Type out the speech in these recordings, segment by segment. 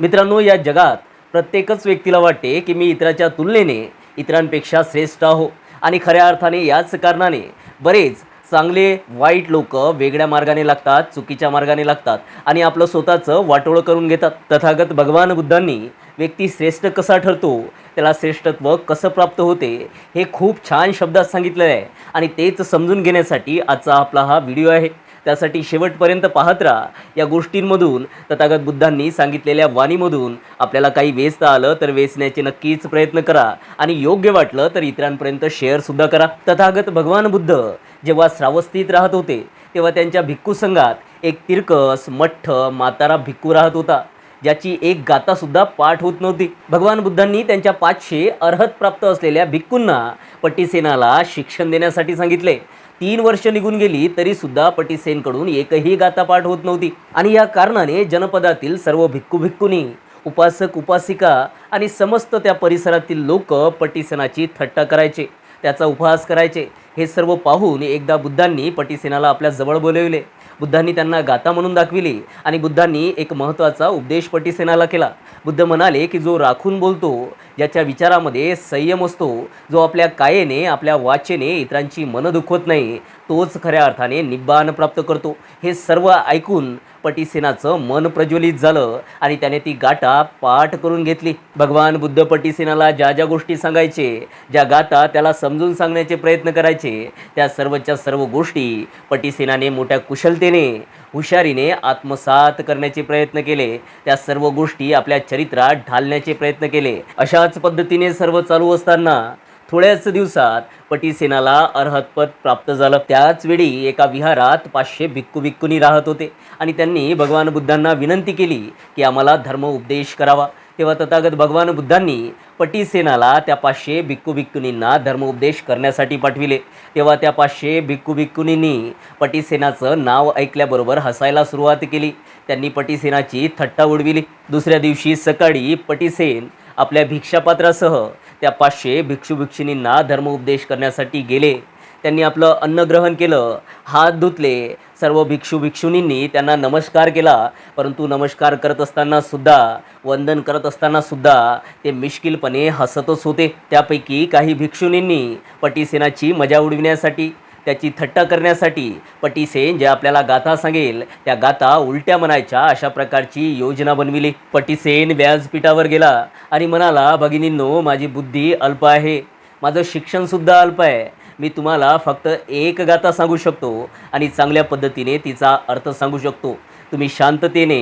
मित्रांनो या जगात प्रत्येकच व्यक्तीला वाटते की मी इतराच्या तुलनेने इतरांपेक्षा श्रेष्ठ आहो. आणि खऱ्या अर्थाने याच कारणाने बरेच चांगले वाईट लोक वेगळ्या मार्गाने लागतात चुकीच्या मार्गाने लागतात आणि आपलं स्वतःचं वाटोळं करून घेतात. तथागत भगवान बुद्धांनी व्यक्ती श्रेष्ठ कसा ठरतो त्याला श्रेष्ठत्व कसं प्राप्त होते हे खूप छान शब्दात सांगितलेलं आहे. आणि तेच समजून घेण्यासाठी आजचा आपला हा व्हिडिओ आहे. त्यासाठी शेवटपर्यंत पाहत राहा. या गोष्टींमधून तथागत बुद्धांनी सांगितलेल्या वाणीमधून आपल्याला काही वेचता आलं तर वेचण्याचे नक्कीच प्रयत्न करा आणि योग्य वाटलं तर इतरांपर्यंत शेअरसुद्धा करा. तथागत भगवान बुद्ध जेव्हा श्रावस्थित राहत होते तेव्हा त्यांच्या भिक्खू संघात एक तिरकस मठ्ठ मातारा भिक्खू राहत होता ज्याची एक गातासुद्धा पाठ होत नव्हती. भगवान बुद्धांनी त्यांच्या पाचशे अर्हत प्राप्त असलेल्या भिक्खूंना पट्टीसेनाला शिक्षण देण्यासाठी सांगितले. तीन वर्ष निघून गेली तरी सुद्धा पटीसेनकडून एकही गाता पाठ होत नव्हती. आणि या कारणाने जनपदातील सर्व भिक्खू भिक्कूनी उपासक उपासिका आणि समस्त त्या परिसरातील लोक पटीसेनाची थट्टा करायचे त्याचा उपहास करायचे. हे सर्व पाहून एकदा बुद्धांनी पटीसेनाला आपल्या जवळ बोलविले. बुद्धांनी त्यांना गाथा म्हणून दाखविली आणि बुद्धांनी एक महत्त्वाचा उपदेश पटीसेनाला केला. बुद्ध म्हणाले की जो राखून बोलतो ज्याच्या विचारामध्ये संयम असतो. जो आपल्या कायेने आपल्या वाचेने इतरांची मनं दुखवत नाही तोच खऱ्या अर्थाने निब्बाण प्राप्त करतो. हे सर्व ऐकून पटीसेनाचं मन प्रज्वलित झालं आणि त्याने ती गाटा पाठ करून घेतली. भगवान बुद्ध पटीसेनाला ज्या ज्या गोष्टी सांगायचे ज्या गाथा त्याला समजून सांगण्याचे प्रयत्न करायचे त्या सर्वच्या सर्व गोष्टी पटीसेनाने मोठ्या कुशलतेने हुशारीने आत्मसात करण्याचे प्रयत्न केले. त्या सर्व गोष्टी आपल्या चरित्रात ढालण्याचे प्रयत्न केले. अशाच पद्धतीने सर्व चालू असताना थोड्याच दिवसात पटीसेनाला अर्हतपद प्राप्त झालं. त्याच वेळी एका विहारात पाचशे भिक्खू भिक्कूनी राहत होते आणि त्यांनी भगवान बुद्धांना विनंती केली की आम्हाला धर्म उपदेश करावा. तेव्हा तथागत भगवान बुद्धांनी पटीसेनाला त्या पाचशे भिक्खू भिक्खुनींना धर्मोपदेश करण्यासाठी पाठविले. तेव्हा त्या पाचशे भिक्खू भिक्खुनींनी पटीसेनाचं नाव ऐकल्याबरोबर हसायला सुरुवात केली. त्यांनी पटीसेनाची थट्टा उडविली. दुसऱ्या दिवशी सकाळी पटीसेन आपल्या भिक्षापात्रासह त्या पाचशे भिक्षू भिक्षुनींना धर्मोपदेश करण्यासाठी गेले. त्यांनी आपलं अन्न ग्रहण केलं. हात धुतले. सर्व भिक्षू भिक्षुनींनी त्यांना नमस्कार केला. परंतु नमस्कार करत असताना सुद्धा वंदन करत असताना सुद्धा ते मिश्किलपणे हसतच होते. त्यापैकी काही भिक्षुनींनी पटीसेनाची मजा उडविण्यासाठी त्याची थट्टा करण्यासाठी पटीसेन जे आपल्याला गाथा सांगेल त्या गाथा उलट्या म्हणायच्या अशा प्रकारची योजना बनविली. पटीसेन व्यासपीठावर गेला आणि म्हणाला भगिनींनो माझी बुद्धी अल्प आहे. माझं शिक्षणसुद्धा अल्प आहे. मी तुम्हाला फक्त एक गाथा सांगू शकतो आणि चांगल्या पद्धतीने तिचा अर्थ सांगू शकतो. तुम्ही शांततेने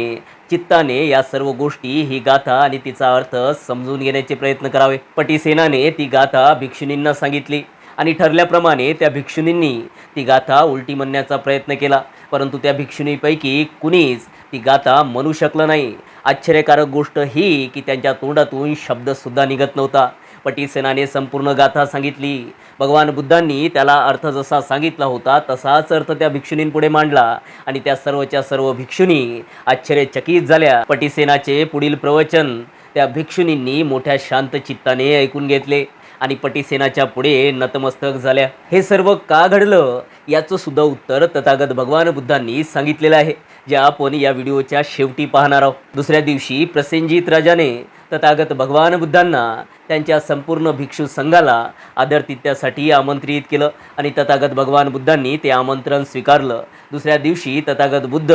चित्ताने या सर्व गोष्टी ही गाथा आणि तिचा अर्थ समजून घेण्याचे प्रयत्न करावे. पटीसेनाने ती गाथा भिक्षुनींना सांगितली आणि ठरल्याप्रमाणे त्या भिक्षुनींनी ती गाथा उलटी म्हणण्याचा प्रयत्न केला. परंतु त्या भिक्षुणीपैकी कुणीच ती गाथा म्हणू शकलं नाही. आश्चर्यकारक गोष्ट ही की त्यांच्या तोंडातून शब्दसुद्धा निघत नव्हता. पटीसेनाने संपूर्ण गाथा सांगितली. भगवान बुद्धांनी त्याला अर्थ जसा सांगितला होता तसाच अर्थ त्या भिक्षुनींपुढे मांडला. आणि त्या सर्वच्या सर्व भिक्षुनी आश्चर्यचकित झाल्या. पटीसेनाचे पुढील प्रवचन त्या भिक्षुनींनी मोठ्या शांत चित्ताने ऐकून घेतले आणि पटीसेनाच्या पुढे नतमस्तक झाल्या. हे सर्व का घडलं? याचं सुद्धा उत्तर तथागत भगवान बुद्धांनी सांगितलेलं आहे. जे आपण या व्हिडिओच्या शेवटी पाहणार आहोत. दुसऱ्या दिवशी प्रसेनजित राजाने तथागत भगवान बुद्धांना त्यांच्या संपूर्ण भिक्षू संघाला आदरतित्यासाठी आमंत्रित केलं आणि तथागत भगवान बुद्धांनी ते आमंत्रण स्वीकारलं. दुसऱ्या दिवशी तथागत बुद्ध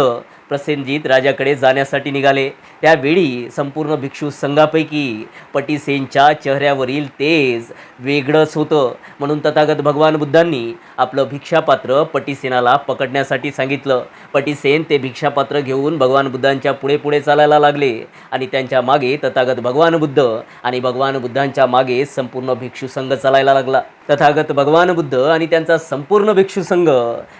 प्रसेनजित राजाकडे जाण्यासाठी निघाले. त्यावेळी संपूर्ण भिक्षू संघापैकी पटीसेनच्या चेहऱ्यावरील तेज वेगळंच होतं. म्हणून तथागत भगवान बुद्धांनी आपलं भिक्षापात्र पटीसेनाला पकडण्यासाठी सांगितलं. पटीसेन ते भिक्षापात्र घेऊन भगवान बुद्धांच्या पुढे पुढे चालायला लागले आणि त्यांच्या मागे तथागत भगवान बुद्ध आणि भगवान बुद्धांच्या मागे संपूर्ण भिक्षू संघ चालायला लागला. तथागत भगवान बुद्ध आणि त्यांचा संपूर्ण भिक्षू संघ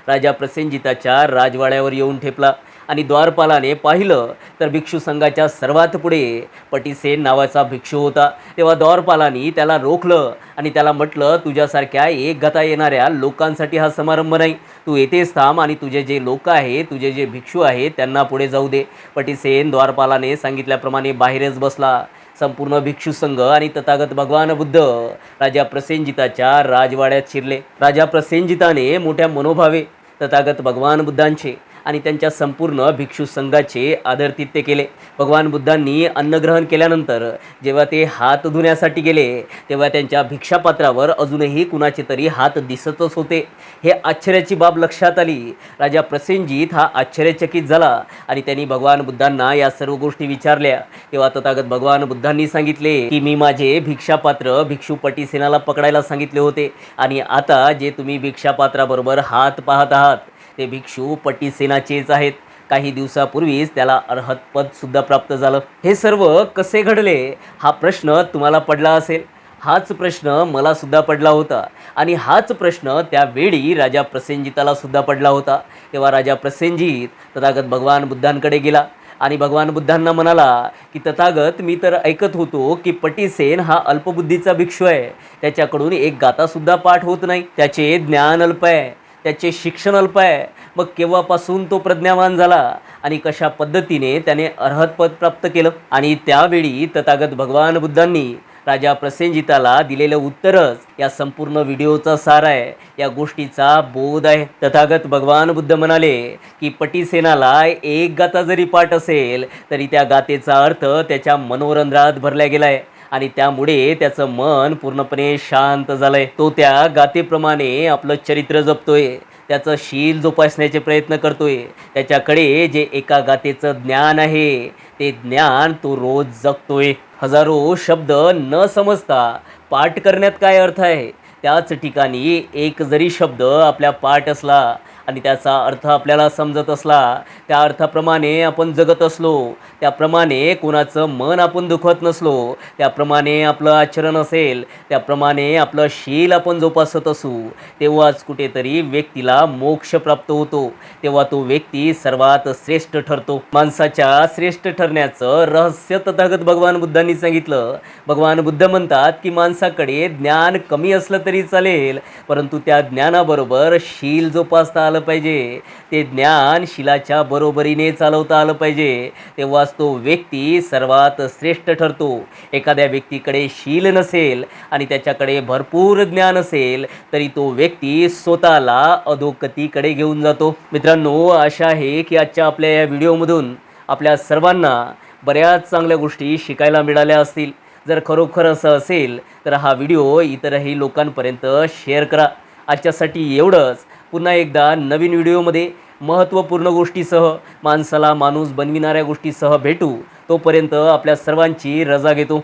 राजा प्रसेनजिताच्या राजवाड्यावर येऊन ठेपला. आणि द्वारपालाने पाहिलं तर भिक्षू संघाच्या सर्वात पुढे पटीसेन नावाचा भिक्षू होता. तेव्हा द्वारपालानी त्याला रोखलं आणि त्याला म्हटलं तुझ्यासारख्या एक गता येणाऱ्या लोकांसाठी हा समारंभ नाही. तू येतेच थांब आणि तुझे जे लोक आहेत तुझे जे भिक्षू आहेत त्यांना पुढे जाऊ दे. पटीसेन द्वारपालाने सांगितल्याप्रमाणे बाहेरच बसला. संपूर्ण भिक्षू संघ आणि तथागत भगवान बुद्ध राजा प्रसेनजिताच्या राजवाड्यात शिरले. राजा प्रसेनजिताने मोठ्या मनोभावे तथागत भगवान बुद्धांचे आणि त्यांच्या संपूर्ण भिक्षू संघाचे आदरतित्य केले. भगवान बुद्धांनी अन्नग्रहण केल्यानंतर जेव्हा ते हात धुण्यासाठी गेले तेव्हा त्यांच्या भिक्षापात्रावर अजूनही कुणाचे तरी हात दिसतच होते. हे आश्चर्याची बाब लक्षात आली. राजा प्रसेनजीत हा आश्चर्यचकित झाला आणि त्यांनी भगवान बुद्धांना या सर्व गोष्टी विचारल्या. तेव्हा तथागत भगवान बुद्धांनी सांगितले की मी माझे भिक्षापात्र भिक्षू पटीसेनाला पकडायला सांगितले होते आणि आता जे तुम्ही भिक्षापात्राबरोबर हात पाहत आहात ते भिक्षू पटीसेनाचेच आहेत. काही दिवसापूर्वीच त्याला अर्हत प्राप्त झालं. हे सर्व कसे घडले? हा प्रश्न तुम्हाला पडला असेल. हाच प्रश्न मला सुद्धा पडला होता. आणि हाच प्रश्न त्यावेळी राजा प्रसेनजिताला सुद्धा पडला होता. तेव्हा राजा प्रसेनजित तथागत भगवान बुद्धांकडे गेला. आणि भगवान बुद्धांना म्हणाला की तथागत मी तर ऐकत होतो की पटीसेन हा अल्पबुद्धीचा भिक्षू आहे. त्याच्याकडून एक गातासुद्धा पाठ होत नाही. त्याचे ज्ञान अल्प आहे. त्याचे शिक्षण अल्प आहे. मग केव्हापासून तो प्रज्ञावान झाला आणि कशा पद्धतीने त्याने अर्हतपद प्राप्त केलं? आणि त्यावेळी तथागत भगवान बुद्धांनी राजा प्रसेनजिताला दिलेलं उत्तरच या संपूर्ण व्हिडिओचा सार आहे. या गोष्टीचा बोध आहे. तथागत भगवान बुद्ध म्हणाले की पटीसेनाला एक गाता जरी पाठ असेल तरी त्या गातेचा अर्थ त्याच्या मनोरंध्रात भरला गेलाय. आणि त्यामुळे त्याचं मन पूर्णपणे शांत झालंय. तो त्या गातेप्रमाणे आपलं चरित्र जपतोय. त्याचं शील जोपासण्याचे प्रयत्न करतोय. त्याच्याकडे जे एका गातेचं ज्ञान आहे ते ज्ञान तो रोज जगतोय हजारो शब्द न समजता पाठ करण्यात काय अर्थ आहे? त्याच ठिकाणी एक जरी शब्द आपल्या पाठ असला आणि त्याचा अर्थ आपल्याला समजत असला त्या अर्थाप्रमाणे आपण जगत असलो त्याप्रमाणे कोणाचं मन आपण दुखवत नसलो त्याप्रमाणे आपलं आचरण असेल त्याप्रमाणे आपलं शील आपण जोपासत असू तेव्हाच कुठेतरी व्यक्तीला मोक्ष प्राप्त होतो. तेव्हा तो व्यक्ती सर्वात श्रेष्ठ ठरतो. माणसाच्या श्रेष्ठ ठरण्याचं रहस्य तथागत भगवान बुद्धांनी सांगितलं. भगवान बुद्ध म्हणतात की माणसाकडे ज्ञान कमी असलं तरी चालेल परंतु त्या ज्ञानाबरोबर शील जोपासता आलं पाहिजे. ते ज्ञान शिलाच्या बरोबरीने चालवता आलं पाहिजे. तेव्हाच तो व्यक्ती सर्वात श्रेष्ठ ठरतो. एखाद्या व्यक्तीकडे शील नसेल आणि त्याच्याकडे भरपूर ज्ञान असेल तरी तो व्यक्ती स्वतःला अधोगतीकडे घेऊन जातो. मित्रांनो आशा आहे की आजच्या आपल्या या व्हिडिओमधून आपल्या सर्वांना बऱ्याच चांगल्या गोष्टी शिकायला मिळाल्या असतील. जर खरोखर असं असेल तर हा व्हिडिओ इतरही लोकांपर्यंत शेअर करा. आजच्यासाठी एवढंच. पुन्हा एकदा नवीन व्हिडिओमध्ये महत्त्वपूर्ण गोष्टीसह माणसाला माणूस बनविणाऱ्या गोष्टीसह भेटू. तोपर्यंत आपल्या सर्वांची रजा घेतो.